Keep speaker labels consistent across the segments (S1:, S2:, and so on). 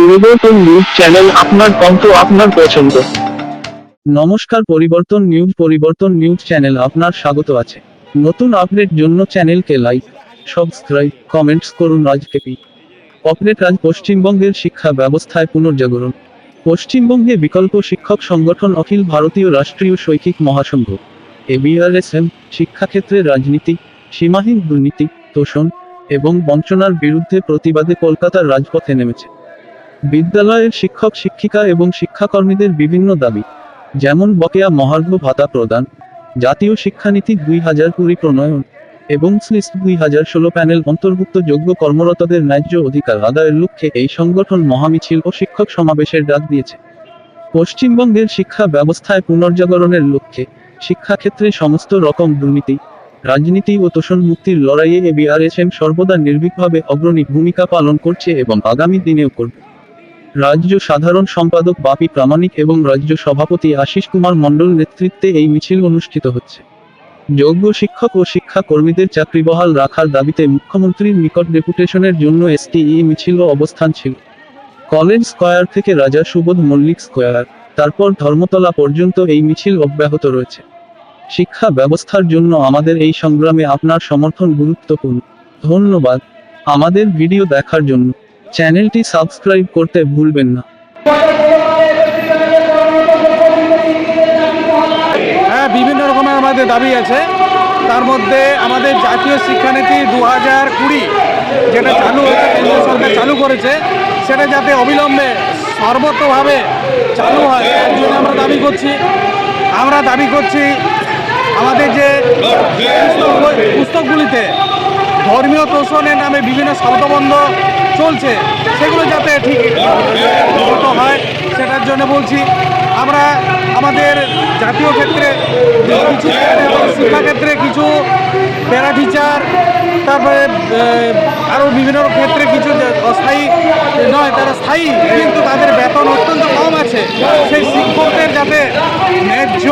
S1: পরিবর্তন news channel আপনার কণ্ঠ আপনার পছন্দ।
S2: নমস্কার, পরিবর্তন নিউজ পরিবর্তন নিউজ চ্যানেল আপনার স্বাগত আছে। নতুন আপডেট জন্য চ্যানেলকে লাইক, সাবস্ক্রাইব, কমেন্টস করুন আজকেপি অপডেট আজ পশ্চিমবঙ্গের শিক্ষা ব্যবস্থায় পুনর্জাগরণ। পশ্চিমবঙ্গে বিকল্প শিক্ষক সংগঠন অখিল ভারতীয় রাষ্ট্রীয় শৈক্ষিক মহাসংঘ। এবিআরএসএম শিক্ষাক্ষেত্রে রাজনীতি, সীমাহীন দুর্নীতি, তোষণ এবং বঞ্চনার বিরুদ্ধে প্রতিবাদে কলকাতার রাজপথে নেমেছে। বিদ্যালয়ের শিক্ষক, শিক্ষিকা এবং শিক্ষাকর্মীদের বিভিন্ন দাবি, যেমন বকেয়া মহার্ঘ ভাতা প্রদান, জাতীয় শিক্ষানীতি দুই হাজার কুড়ি প্রণয়ন এবং স্লিস্ট দুই হাজার ষোলো প্যানেল অন্তর্ভুক্ত যোগ্য কর্মরতদের ন্যায্য অধিকার আদায়ের লক্ষ্যে এই সংগঠন মহামিছিল ও শিক্ষক সমাবেশের ডাক দিয়েছে। পশ্চিমবঙ্গের শিক্ষা ব্যবস্থায় পুনর্জাগরণের লক্ষ্যে শিক্ষাক্ষেত্রে সমস্ত রকম দুর্নীতি, রাজনীতি ও তোষণ মুক্তির লড়াইয়ে এবিআরএসএম সর্বদা নির্ভীকভাবে অগ্রণী ভূমিকা পালন করছে এবং আগামী দিনেও করবে। রাজ্য সাধারণ সম্পাদক বাপি প্রামাণিক এবং রাজ্য সভাপতি আশিস কুমার মণ্ডল নেতৃত্বে এই মিছিল অনুষ্ঠিত হচ্ছে। যোগ্য শিক্ষক ও শিক্ষা কর্মীদের চাকরি বহাল রাখার দাবিতে মুখ্যমন্ত্রীর নিকট ডেপুটেশনের জন্য এসটিই মিছিল ও অবস্থান ছিল। কলেজ স্কয়ার থেকে রাজা সুবোধ মল্লিক স্কয়ার, তারপর ধর্মতলা পর্যন্ত এই মিছিল অব্যাহত রয়েছে। শিক্ষা ব্যবস্থার জন্য আমাদের এই সংগ্রামে আপনার সমর্থন গুরুত্বপূর্ণ। ধন্যবাদ। আমাদের ভিডিও দেখার জন্য। চ্যানেলটি সাবস্ক্রাইব করতে ভুলবেন না।
S3: হ্যাঁ বিভিন্ন রকমের আমাদের দাবি আছে। তার মধ্যে আমাদের জাতীয় শিক্ষানীতি দু হাজার কুড়ি যেটা চালু হয়েছে, কেন্দ্র সরকার চালু করেছে, সেটা যাতে অবিলম্বে সর্বতভাবে চালু হয়, তার জন্য আমরা দাবি করছি। আমরা দাবি করছি আমাদের যে পুস্তক- পুস্তকগুলিতে ধর্মীয় তোষণের নামে বিভিন্ন শব্দবন্ধ চলছে, সেগুলো যাতে ঠিক মতো হয়, সেটার জন্য বলছি, আমরা আমাদের জাতীয় ক্ষেত্রে কিছু শিক্ষাক্ষেত্রে কিছু প্যারা টিচার তারপরে আরও বিভিন্ন ক্ষেত্রে কিছু অস্থায়ী নয়, তারা স্থায়ী, কিন্তু তাদের বেতন অত্যন্ত কম আছে। সেই শিক্ষকদের যাতে ন্যায্য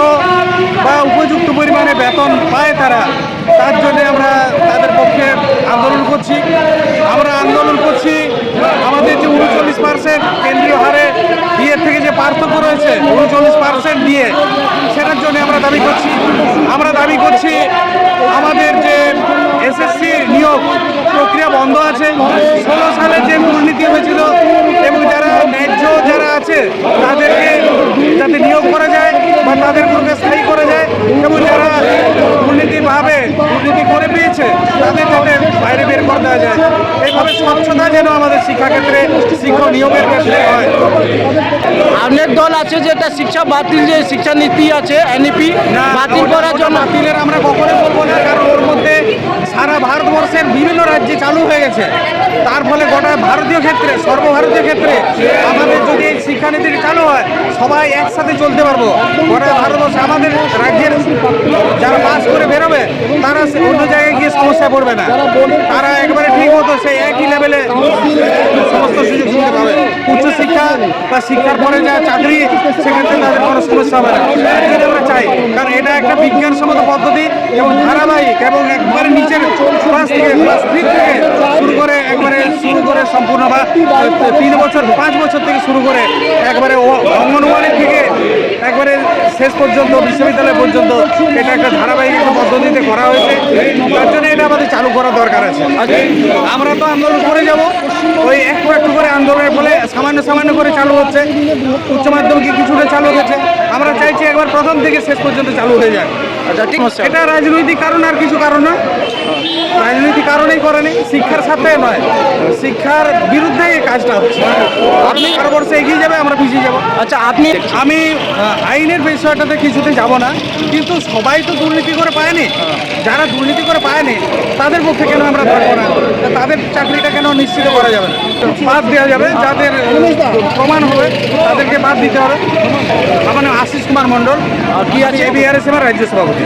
S3: বা উপযুক্ত পরিমাণে বেতন পায় তারা, তার জন্য আমরা তাদের পক্ষে আন্দোলন করছি। আমরা আন্দোলন করছি, আমাদের যে উনচল্লিশ পার্সেন্ট কেন্দ্রীয় হারে বিয়ের থেকে যে পার্থক্য রয়েছে, উনচল্লিশ পার্সেন্ট দিয়ে, সেটার জন্য আমরা দাবি করছি। আমরা দাবি করছি, আমাদের যে এসএসসি নিয়োগ প্রক্রিয়া বন্ধ আছে। ষোলো সালে যে দুর্নীতি হয়েছিল এবং যারা ন্যায্য যারা আছে, তাদেরকে যাতে নিয়োগ করা যায় বা তাদের গ্রুপে স্থায়ী করা যায় এবং যারা দুর্নীতিভাবে দুর্নীতি করে পেয়েছে তাদের যাতে বাইরে বের করে যায়। এইভাবে স্বচ্ছতা যেন আমাদের শিক্ষাক্ষেত্রে শিক্ষক নিয়োগের ক্ষেত্রে হয়।
S4: অনেক দল আছে যে যেটা শিক্ষা বাতিল যে শিক্ষা নীতি আছে এনইপি বাতিল করার জন্য।
S3: বাতিলের আমরা কখনোই বলব না কারণ ওর মধ্যে সারা ভারতবর্ষের বিভিন্ন রাজ্যে চালু হয়ে গেছে। তার ফলে গোটা ভারতীয় ক্ষেত্রে সর্বভারতীয় ক্ষেত্রে আমাদের যদি এই শিক্ষানীতিটি চালু হয় সবাই একসাথে চলতে পারব। গোটা ভারতবর্ষে আমাদের রাজ্যের যারা পাস করে বেরোবে তারা সে- অন্য সমস্যায় পড়বে না। তারা একবারে ঠিক মতো সেই একই লেভেলে সমস্ত সুযোগ সুবিধা পাবে। উচ্চশিক্ষা বা শিক্ষার পরে যা চাকরি সেক্ষেত্রে তাদের কোনো সমস্যা হবে না। জন্য আমরা চাই কারণ এটা একটা বিজ্ঞানসম্মত পদ্ধতি এবং ধারাবাহিক এবং একবারে নিচের ক্লাস থেকে ক্লাস থ্রি থেকে শুরু করে একবারে শুরু করে সম্পূর্ণ বা তিন বছর পাঁচ বছর থেকে শুরু করে একবারে অঙ্গনওয়াড়ি থেকে একবারে শেষ পর্যন্ত বিশ্ববিদ্যালয় পর্যন্ত এটা একটা ধারাবাহিক একটা পদ্ধতিতে করা হয়েছে। তার জন্য এটা আমাদের চালু করা দরকার আছে। আমরা তো আন্দোলন করে যাব। ওই একটু একটু করে আন্দোলনের ফলে সামান্য সামান্য করে চালু হচ্ছে। উচ্চ মাধ্যমিকে কিছুটা চালু হয়েছে। আমরা চাইছি একবার প্রথম থেকে শেষ পর্যন্ত চালু হয়ে যায়।
S4: আচ্ছা ঠিক
S3: এটা রাজনৈতিক কারণ আর কিছু কারণ না। রাজনৈতিক কারণেই করেনি শিক্ষার সাথে নয়। শিক্ষার বিরুদ্ধে এই কাজটা হচ্ছে। আপনি ভারতবর্ষে এগিয়ে যাবে আমরা পিছিয়ে যাব।
S4: আচ্ছা আপনি
S3: আমি আইনের বিষয়টাতে কিছুতে যাব না কিন্তু সবাই তো দুর্নীতি করে পায়নি। যারা দুর্নীতি করে পায়নি তাদের পক্ষে কেন আমরা থাকব না? তাদের চাকরিটা কেন নিশ্চিত করা যাবে বাদ দেওয়া যাবে যাদের প্রমাণ হবে তাদেরকে বাদ দিতে হবে। আমার নাম আশিস কুমার মণ্ডল কি আছে এবিআরএস এবার রাজ্য সভাপতি